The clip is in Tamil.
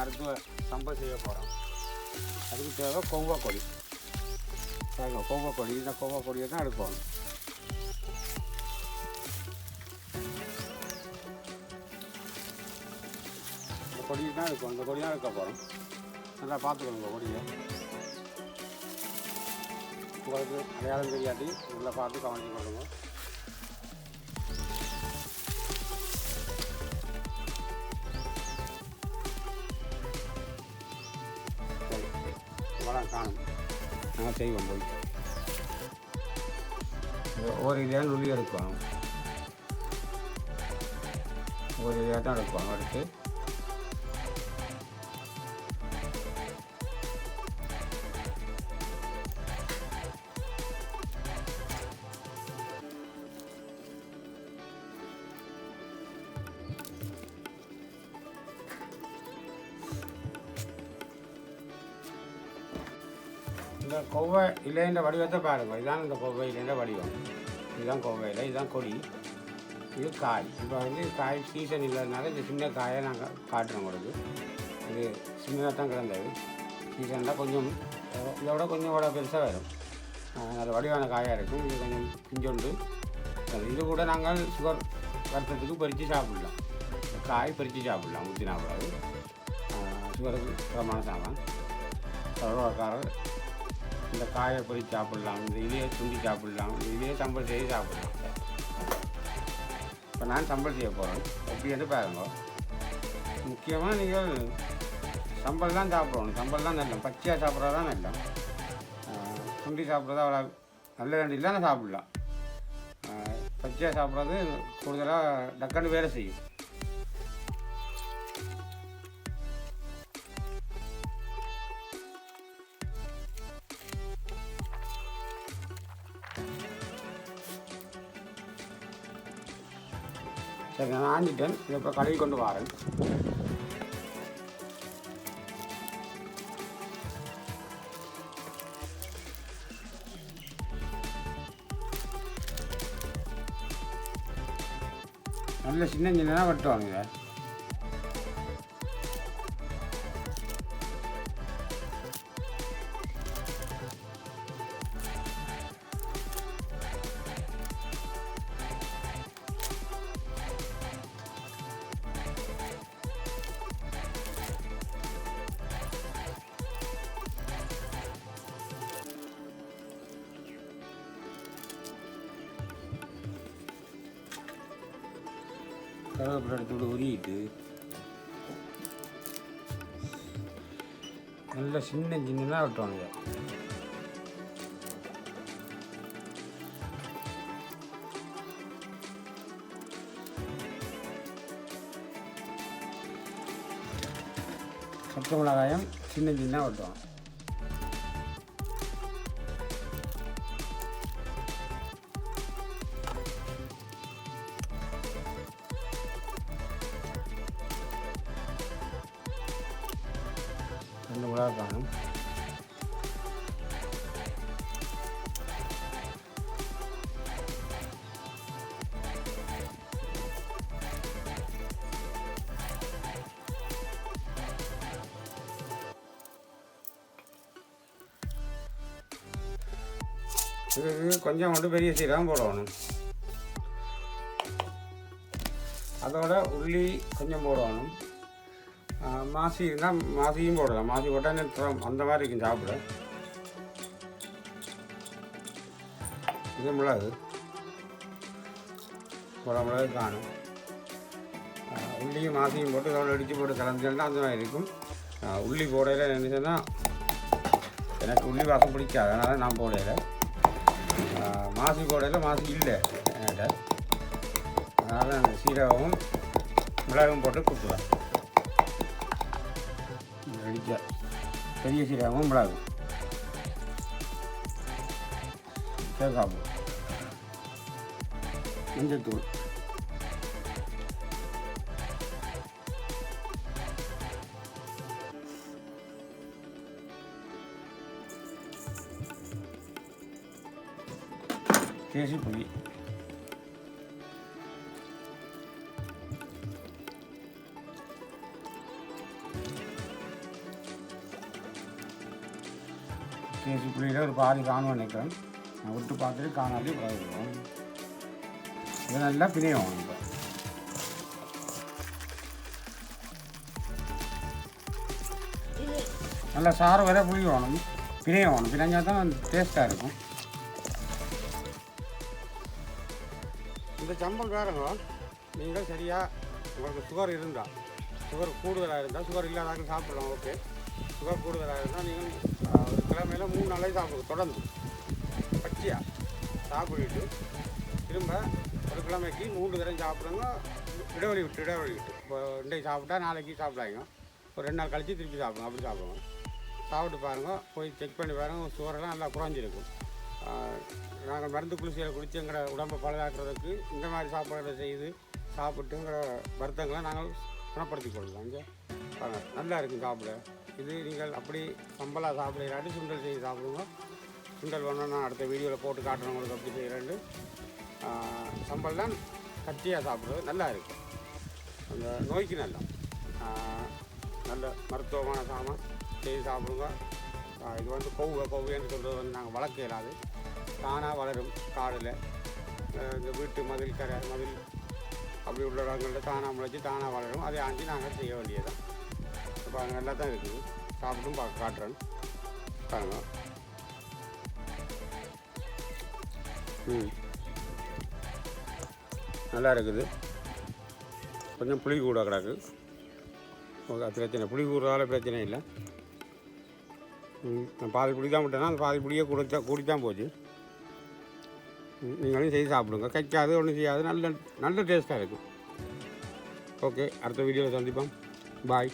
மருத்துவ சம்பவம் செய்ய போகிறோம் அதுக்கு தேவை கொவ்வா கொடி தேவை கொவ்வா கொடி இந்த கொவ்வா கொடியை தான் எடுப்போம். இந்த கொடியை தான் எடுக்கணும் இந்த கொடியாக எடுக்க போகிறோம் நல்லா பார்த்துக்கணும் கொடியை உங்களுக்கு அடையாளம் தெரியாட்டி நல்லா பார்த்து கவனிச்சு கொள்ளுங்க. வரம் காணும். நாங்கள் செய்வோம் போய். இது ஒரு இலையாக நுள்ளி எடுக்கணும் ஒரு இலையாக தான் எடுக்கணும் எடுத்து இந்த கொவ்வை இலைன்ற வடிவத்தை பாருங்க. இதுதான் இந்த கொவ்வை இலைன்ற வடிவம். இதுதான் கொவ்வை இலை இதுதான் கொடி. இது காய். இப்போ வந்து காய் சீசன் இல்லாதனால இந்த சின்ன காயை நாங்கள் காட்டுறோம் உங்களுக்கு. இது சின்னதாக தான் கிடந்தது. சீசனில் கொஞ்சம் இதோட கொஞ்சம் கூட பெருசாக வரும். அஹ், நல்ல வடிவான காயாக இருக்கும். இது கொஞ்சம் பிஞ்சொண்டு அது இது கூட நாங்கள் சுகர் வருத்தத்துக்கு பறித்து சாப்பிடலாம். காய் பறித்து சாப்பிடலாம் ஊற்றினா கூடாது. சுகருக்கு பிரமாண சாமான். சர்வக்காரர் இந்த காயை பொறி சாப்பிடலாம் இந்த இதையே துண்டி சாப்பிடலாம் இந்த இலையை சம்பல் செய்து சாப்பிடலாம். இப்போ நான் சம்பல் செய்ய போகிறேன் எப்படி என்று பாருங்க. முக்கியமாக நீங்கள் சம்பல் தான் சாப்பிடணும். சம்பல் தான் நல்ல பச்சையாக சாப்பிட்றது தான் நல்ல துண்டி சாப்பிட்றது அவ்வளோ நல்ல வேண்டி இல்லைன்னா சாப்பிடலாம். பச்சையாக சாப்பிட்றது கூடுதலாக டக்குன்னு வேலை செய்யும். சரி நான் ஆஞ்சிட்டேன் இதை இப்போ கழுவி கொண்டு வரேன். நல்ல சின்ன சின்னதாக வெட்டுவாங்க இதை கருவேப்பிலை நல்லா சின்ன சின்னதாக வெட்டுவாங்க பச்சை மிளகாயம் சின்ன சின்ன வெட்டுவாங்க ரெண்டு மிளகா காணும் கொஞ்சம் மட்டும் பெரிய சீரகம் போடணும். அதோட உள்ளி கொஞ்சம் போடணும். மாசி இருந்தால் மாசியும் போடலாம். மாசி போட்டால் நிறுத்தம் அந்த மாதிரி இருக்கும் சாப்பிட. இது மிளகு. குட மிளகு காணும். உள்ளியும் மாசியும் போட்டு தோல் அடித்து போட்டு கலந்துச்சுன்னா அந்த மாதிரி இருக்கும். உள்ளி போடையில் என்ன எனக்கு உள்ளி வாசம் பிடிக்காது. அதனால் நான் போடையில். மாசி போடையில் மாசி இல்லை என்கிட்ட. அதனால் அந்த சீரகமும் மிளகும் போட்டு கொடுத்துருவேன் அடிக்க பெரிய சீரகமும் மிளகு தேங்காய் மஞ்சத்தூள் தேசி புளி கேசி புள்ளியில் ஒரு பாதி காணும் நினைக்கிறேன். நான் விட்டு பார்த்துட்டு காணாது பழகிடுவோம் இது நல்லா பிணையும் இப்போ. நல்லா சாறு வர புளி வேணும். பிணைய வேணும். பிணைஞ்சால் தான் டேஸ்ட்டாக இருக்கும். இந்த சம்பல் வேறுங்க நீங்கள் சரியாக உங்களுக்கு சுகர் இருந்தால் சுகர் கூடுதலாக இருந்தால் சுகர் இல்லாதாங்க சாப்பிடலாம் ஓகே சுகர் கூடுதலாக இருந்தால் நீங்கள் கிழமையில மூணு நாளே சாப்பிடுங்க தொடர்ந்து. பச்சையாக சாப்பிட்டுட்டு திரும்ப ஒரு கிழமைக்கு மூன்று தரம் சாப்பிடுங்க இடைவெளி விட்டு இடைவெளி விட்டு. இப்போ இன்றைக்கு சாப்பிட்டா நாளைக்கு சாப்பிடாங்க ஒரு ரெண்டு நாள் கழித்து திருப்பி சாப்பிடுங்க. அப்படி சாப்பிடுங்க சாப்பிட்டு பாருங்கள் போய் செக் பண்ணி பாருங்கள் சுவரெல்லாம் நல்லா குறைஞ்சிருக்கும். நாங்கள் மருந்து குளிர்ச்சியில் குளித்து எங்களோட உடம்பை பழுதாக்குறதுக்கு இந்த மாதிரி சாப்பாடு செய்து சாப்பிட்டுங்கிற வருத்தங்களை நாங்கள் குணப்படுத்தி கொள்ளலாம் இங்கே நல்லா இருக்கும் சாப்பிட. இது நீங்கள் அப்படி சம்பளா சாப்பிட சுண்டல் செய்து சாப்பிடுங்க. சுண்டல் வேணும்னா நான் அடுத்த வீடியோவில் போட்டு காட்டுறேன் உங்களுக்கு அப்படி செய்கிறேன்னு சம்பல் தான் கட்டியாக சாப்பிட்றது நல்லா இருக்கும் அந்த நோய்க்கு நல்லா. நல்ல மருத்துவமான சாமான் செய்து சாப்பிடுங்க. இது வந்து கொவ்வை கொவ்வைன்னு சொல்கிறது வந்து நாங்கள் வளர்க்க இயலாது. தானாக வளரும் காடில். இந்த வீட்டு மதில் கரை மதில் அப்படி உள்ள இடங்களில் தானாக முளைச்சி தானாக வளரும். அதை ஆஞ்சி நாங்கள் செய்ய வேண்டியதான் இப்போ நல்லா தான் இருக்குது. சாப்பிட்டும் பார்க்க காட்டுறேன். பாருங்க. ம். நல்லா இருக்குது. கொஞ்சம் புளி கூட கிடக்கு. ஓகே பிரச்சனை. புளி கூடுறதால பிரச்சனை இல்லை. ம், நான் பாதி புளி தான் விட்டேன்னா அந்த பாதி புளியே குடித்தா தான் போச்சு. நீங்களும் செய்து சாப்பிடுங்க. கைக்காது ஒன்றும் செய்யாது. நல்ல நல்ல டேஸ்ட்டாக இருக்கும். ஓகே அடுத்த வீடியோவில் சந்திப்போம். பாய்.